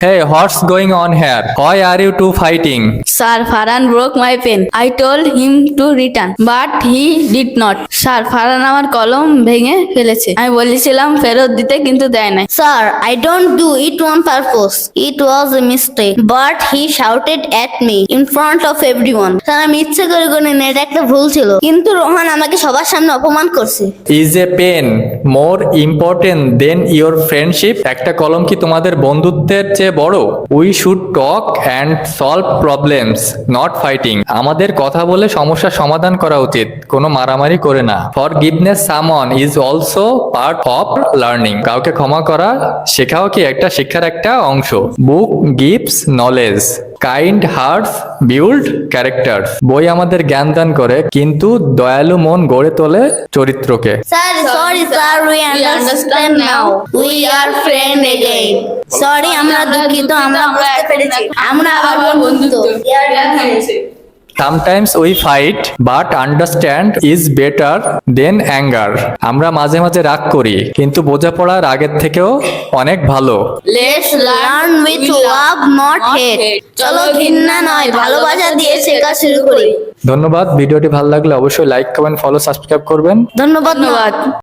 Hey, what's going on here? Why are you two fighting? Sir, Farhan broke my pen. I told him to return, but he did not. Sir Farhan আমার কলম ভেঙে ফেলেছে আমি বলেছিলাম ফেরত দিতে কিন্তু দেয় নাই Sir, I don't do it on purpose. It was a mistake. But he shouted at me in front of everyone. Sir আমি ইচ্ছে করে করে এটা একটা ভুল ছিল কিন্তু রোহান আমাকে সবার সামনে অপমান করছে Is a pen more important than your friendship? একটা কলম কি তোমাদের বন্ধুত্বের চেয়ে বড়? We should talk and solve problems not fighting আমাদের কথা বলে সমস্যা সমাধান করা উচিত কোনো মারামারি করে না। ফরগিভনেস সামন is also part of learning কাউকে ক্ষমা করা শেখাও কি একটা শিক্ষার একটা অংশ? Book gives knowledge kind hearts build character বই আমাদের জ্ঞান দান করে কিন্তু দয়ালু মন গড়ে তোলে চরিত্রকে। Sir sorry sir we understand now we are friend again sorry আমরা দুঃখিত আমরা বুঝতে পেরেছি। আমরা আবার বন্ধুত্ব। Sometimes we fight but understand is better than anger আমরা মাঝে মাঝে রাগ করি কিন্তু বোঝাপড়ার আগের থেকেও অনেক ভালো। Let's learn with love not hate চলো ঘৃণা নয় ভালোবাসা দিয়ে শেখা শুরু করি। ধন্যবাদ ভিডিওটি ভালো লাগলে অবশ্যই লাইক কমেন্ট ফলো সাবস্ক্রাইব করবেন। ধন্যবাদ ধন্যবাদ।